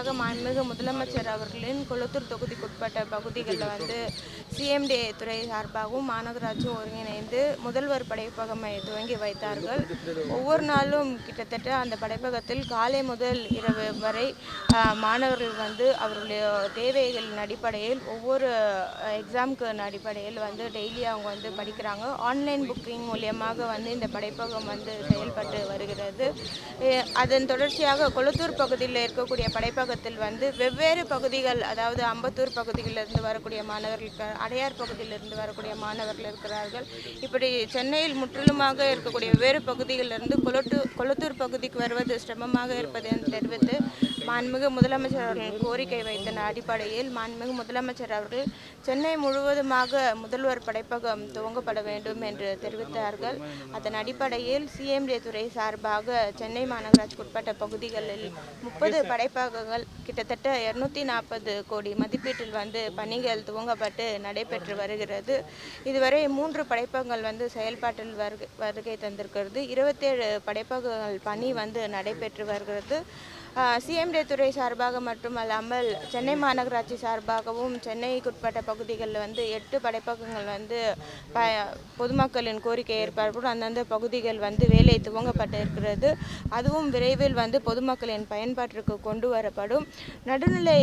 தொடர்ச்சியாக மாண்புமிகு முதலமைச்சர் அவர்களின் கொளத்தூர் தொகுதிக்குட்பட்ட பகுதிகளில் வந்து சிஎம்டி துறை சார்பாகவும் மாநகராட்சியும் ஒருங்கிணைந்து முதல்வர் படைப்பகமை துவங்கி வைத்தார்கள். ஒவ்வொரு நாளும் கிட்டத்தட்ட அந்த படைப்பகத்தில் காலை முதல் இரவு வரை மாணவர்கள் வந்து அவர்களுடைய தேவைகளின் அடிப்படையில் ஒவ்வொரு எக்ஸாமுக்கு அடிப்படையில் வந்து டெய்லி அவங்க வந்து படிக்கிறாங்க. ஆன்லைன் புக்கிங் மூலியமாக வந்து இந்த படைப்பகம் வந்து செயல்பட்டு வருகிறது. அதன் தொடர்ச்சியாக கொளத்தூர் பகுதியில் இருக்கக்கூடிய படைப்பகத்தில் வந்து வெவ்வேறு பகுதிகள் அதாவது அம்பத்தூர் பகுதிகளிலிருந்து வரக்கூடிய மாணவர்கள் அடையார் பகுதியிலிருந்து வரக்கூடிய மாணவர்கள் இருக்கிறார்கள். இப்படி சென்னையில் முற்றிலுமாக இருக்கக்கூடிய வெவ்வேறு பகுதிகளிலிருந்து கொளத்தூர் கொளத்தூர் பகுதிக்கு வருவது சிரமமாக இருப்பது என்று தெரிவித்து மாண்புமிகு முதலமைச்சர் அவர்கள் கோரிக்கை வைத்த அடிப்படையில் மாண்புமிகு முதலமைச்சர் அவர்கள் சென்னை முழுவதுமாக முதல்வர் படைப்பகம் துவங்கப்பட வேண்டும் என்று தெரிவித்தார்கள். அதன் அடிப்படையில் சிஎம்டி துறை சார்பாக சென்னை மாநகராட்சிக்குட்பட்ட பகுதிகளில் முப்பது படைப்பகங்கள் கிட்டத்தட்ட இருநூத்தி நாற்பது கோடி மதிப்பீட்டில் வந்து பணிகள் துவங்கப்பட்டு நடைபெற்று வருகிறது. இதுவரை மூன்று படைப்பகங்கள் வந்து செயல்பாட்டில் வருகை வருகை தந்திருக்கிறது. இருபத்தேழு படைப்பகங்கள் பணி வந்து நடைபெற்று வருகிறது. சிஎம்டி துறை சார்பாக மட்டுமல்லாமல் சென்னை மாநகராட்சி சார்பாகவும் சென்னைக்குட்பட்ட பகுதிகளில் வந்து எட்டு படைப்பகங்கள் வந்து ப பொதுமக்களின் கோரிக்கை ஏற்பாடு அந்தந்த பகுதிகள் வந்து வேலை துவங்கப்பட்டு இருக்கிறது அதுவும் விரைவில் வந்து பொதுமக்களின் பயன்பாட்டிற்கு கொண்டு வரப்படும். நடுநிலை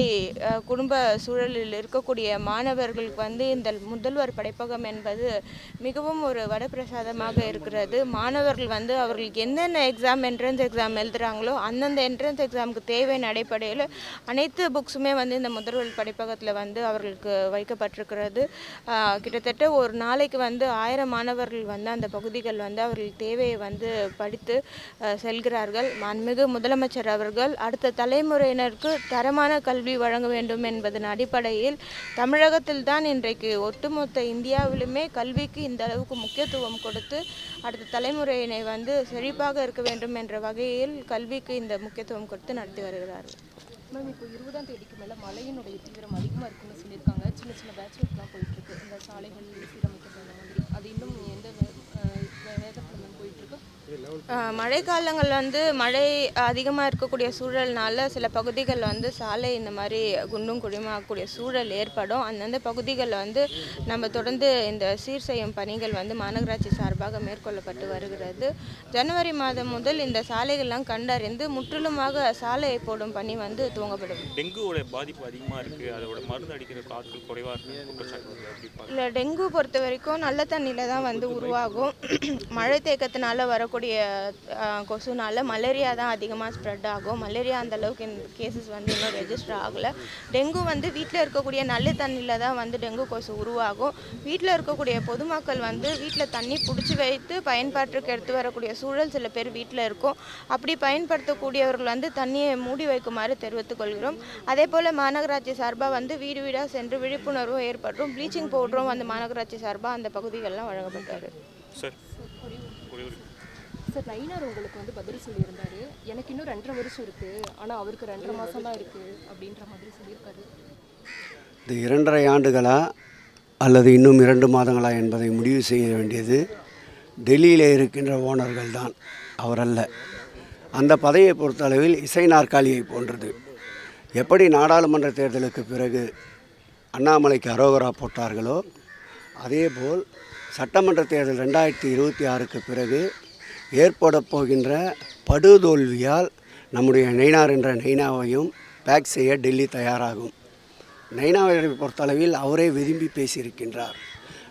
குடும்ப சூழலில் இருக்கக்கூடிய மாணவர்களுக்கு வந்து இந்த முதல்வர் படைப்பகம் என்பது மிகவும் ஒரு வரப்பிரசாதமாக இருக்கிறது. மாணவர்கள் வந்து அவர்களுக்கு என்னென்ன எக்ஸாம் என்ட்ரன்ஸ் எக்ஸாம் எழுதுகிறாங்களோ அந்தந்த என்ட்ரன்ஸ் எக்ஸாமுக்கு தேவையான அடிப்படையில் அனைத்து புக்ஸுமே வந்து இந்த முதல்வர் படிப்பகத்தில் வந்து அவர்களுக்கு வைக்கப்பட்டிருக்கிறது. கிட்டத்தட்ட ஒரு நாளைக்கு வந்து ஆயிரம் மாணவர்கள் வந்து அந்த பகுதிகள் வந்து அவர்கள் தேவையை வந்து படித்து செல்கிறார்கள். மாண்புமிகு முதலமைச்சர் அவர்கள் அடுத்த தலைமுறையினருக்கு தரமான கல்வி வழங்க வேண்டும் என்பதன் அடிப்படையில் தமிழகத்தில் தான் இன்றைக்கு ஒட்டுமொத்த இந்தியாவிலுமே கல்விக்கு இந்த அளவுக்கு முக்கியத்துவம் கொடுத்து அடுத்த தலைமுறையினை வந்து செழிப்பாக இருக்க வேண்டும் என்ற வகையில் கல்விக்கு இந்த முக்கியத்துவம் கொடுத்து நடத்தி வருகிறார் மேம் இப்போ இருபதாம் தேதிக்கு மேலே மழையினுடைய தீவிரம் அதிகமாக இருக்குன்னு சொல்லியிருக்காங்க. சின்ன சின்ன பேச்சுலர்ஸ்லாம் போயிட்டுருக்கு இந்த சாலைகள் சீரமைக்கிறது அந்த மாதிரி. அது இன்னும் எந்த மழைக்காலங்கள் வந்து மழை அதிகமாக இருக்கக்கூடிய சூழல்னால சில பகுதிகளில் வந்து சாலை இந்த மாதிரி குண்டும் குழியுமாகக்கூடிய சூழல் ஏற்படும். அந்தந்த பகுதிகளில் வந்து நம்ம தொடர்ந்து இந்த சீர் செய்யும் பணிகள் வந்து மாநகராட்சி சார்பாக மேற்கொள்ளப்பட்டு வருகிறது. ஜனவரி மாதம் முதல் இந்த சாலைகள்லாம் கண்டறிந்து முற்றிலுமாக சாலையை போடும் பணி வந்து துவங்கப்படும். டெங்குவோட பாதிப்பு அதிகமாக இருக்குது அதோட மருந்து அடிக்கிற ஆட்கள் குறைவாக இருக்குது இல்லை டெங்கு பொறுத்த வரைக்கும் நல்ல தண்ணியில் தான் வந்து உருவாகும். மழை தேக்கத்தினால வரக்கூடிய கொசுனால் மலேரியா தான் அதிகமாக ஸ்ப்ரெட் ஆகும். மலேரியா அந்த அளவுக்கு இந்த கேசஸ் வந்து இன்னும் ரெஜிஸ்டர் ஆகலை. டெங்கு வந்து வீட்டில் இருக்கக்கூடிய நல்ல தண்ணியில் தான் வந்து டெங்கு கொசு உருவாகும். வீட்டில் இருக்கக்கூடிய பொதுமக்கள் வந்து வீட்டில் தண்ணி பிடிச்சி வைத்து பயன்பாட்டுக்கு எடுத்து வரக்கூடிய சூழல் சில பேர் வீட்டில் இருக்கும். அப்படி பயன்படுத்தக்கூடியவர்கள் வந்து தண்ணியை மூடி வைக்குமாறு தெரிவித்துக் கொள்கிறோம். அதே போல் மாநகராட்சி சார்பாக வந்து வீடு வீடாக சென்று விழிப்புணர்வும் ஏற்படும் ப்ளீச்சிங் பவுடரும் வந்து மாநகராட்சி சார்பாக அந்த பகுதிகளெலாம் வழங்கப்பட்டு வருது சார் ஒரே நயினார் உங்களுக்கு வந்து பதில் சொல்லியிருந்தாரு. எனக்கு இன்னும் ரெண்டரை வருஷம் இருக்குது ஆனால் அவருக்கு ரெண்டரை மாதம் தான் இருக்குது அப்படின்ற மாதிரி சொல்லியிருக்காரு. இந்த இரண்டரை ஆண்டுகளா அல்லது இன்னும் இரண்டு மாதங்களா என்பதை முடிவு செய்ய வேண்டியது டெல்லியில் இருக்கின்ற ஓனர்கள் தான். அவரல்ல அந்த பதவியை பொறுத்தளவில் இசை நாற்காலியை போன்றது. எப்படி நாடாளுமன்ற தேர்தலுக்கு பிறகு அண்ணாமலைக்கு அரோகரா போட்டார்களோ அதேபோல் சட்டமன்ற தேர்தல் ரெண்டாயிரத்தி இருபத்தி ஆறுக்கு பிறகு ஏற்பட போகின்ற படுதோல்வியால் நம்முடைய நைனார் என்ற நைனாவையும் பேக் செய்ய டெல்லி தயாராகும். நைனாவை பொறுத்தளவில் அவரே விரும்பி பேசியிருக்கின்றார்.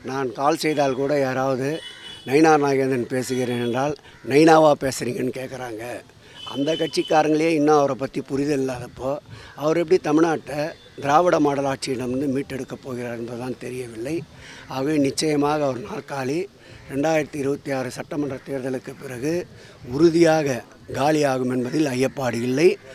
நான் கால் செய்தால் கூட யாராவது நைனார் நாகேந்திரன் பேசுகிறேன் என்றால் நைனாவா பேசுகிறீங்கன்னு கேட்குறாங்க அந்த கட்சிக்காரங்களே இன்னும் அவரை பற்றி புரிதல் இல்லாதப்போ அவர் எப்படி தமிழ்நாட்டை திராவிட மாடல் ஆட்சியிடமிருந்து மீட்டெடுக்கப் போகிறார் என்பதுதான் தெரியவில்லை. ஆகவே நிச்சயமாக அவர் நாற்காலி ரெண்டாயிரத்தி இருபத்தி ஆறு சட்டமன்ற தேர்தலுக்கு பிறகு உறுதியாக காலியாகும் என்பதில் ஐயப்பாடு இல்லை.